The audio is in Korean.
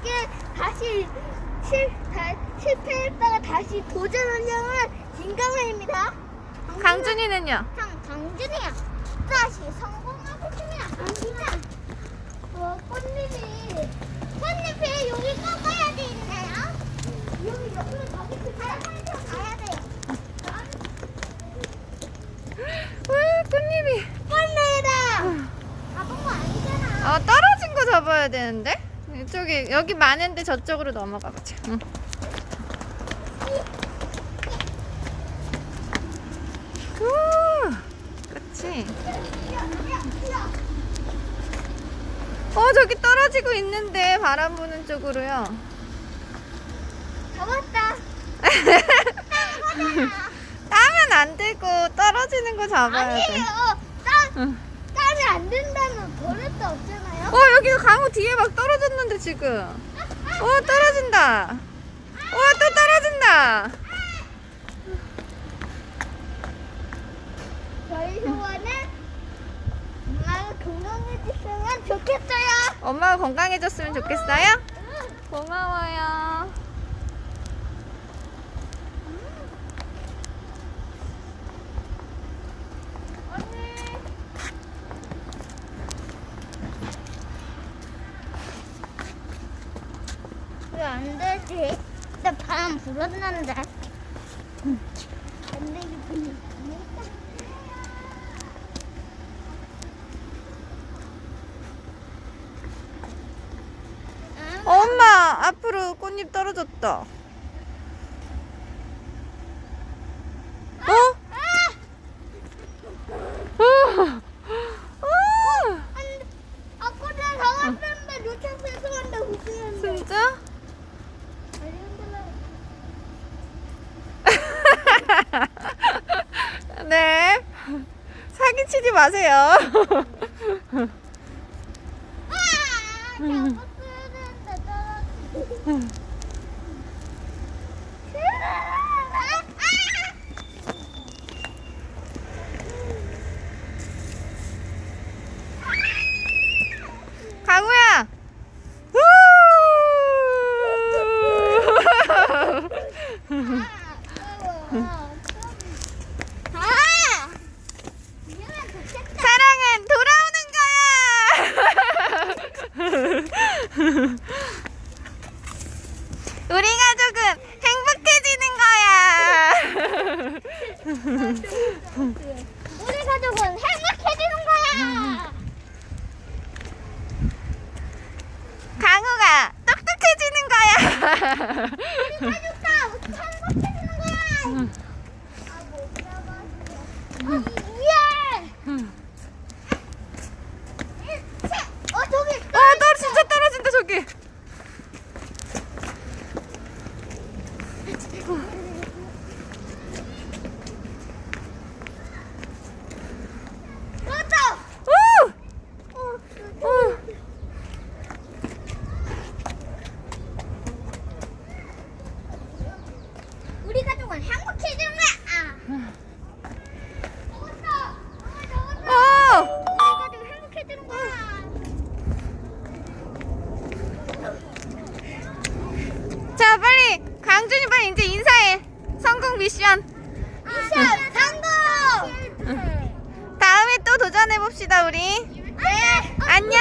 함께 다시 실, 다, 실패했다가 다시 도전하려는 진강우입니다. 강준이는요? 강, 강준이야. 다시 성공하겠습니다. 강준아. 어, 꽃잎이, 꽃잎이 여기 꺾어야 돼 있나요? 여기 옆으로 저기 가야 가야 돼요. 와, 꽃잎이. 꽃잎이다. 잡은 거 아니잖아. 아, 떨어진 거 잡아야 되는데? 이쪽에, 여기 많은데 저쪽으로 넘어가 보자. 응. 어, 저기 떨어지고 있는데, 바람 부는 쪽으로요. 잡았다. 따면 안 되고, 떨어지는 거 잡아야 돼. 아니에요. 따, 응. 안 된다면 버릴 수 없잖아요. 어, 여기 강우 뒤에 막 떨어졌는데, 지금. 어, 떨어진다. 어, 또 떨어진다. 저희 소원은 엄마가 건강해졌으면 좋겠어요. 엄마가 건강해졌으면 좋겠어요? 응. 고마워요. 안 되지? 나 바람 불었는데. 안 되겠군요. 엄마, 앞으로 꽃잎 떨어졌다. 어? 어? 어? 아까 나 나왔는데 놓쳐 죄송한데 웃으는데. 진짜? 아니 흔들려. 네. 사기치지 마세요. 강우야. 아! 이러면 좋겠다. 사랑은 돌아오는 거야. 우리 가족은 행복해지는 거야. 우리 가족은 행복해지는 거야. 강우가 똑똑해지는 거야. 우리 가족 다 행복해지는 거야. 아, 못 잡았어. 예! 어, 저기. 아, 떨 진짜 떨어진다 저기. 맞다. 우! 어, 우! 우리 가족은 행복해지는 거야. 아. 잡았다. 어, 잡았다. 어! 우리 가족 행복해지는 거야. 자, 빨리 강준이 빨리 이제 인사해. 성공 미션. 미션 성공. 다음에 또 도전해 봅시다 우리. 네. 안녕.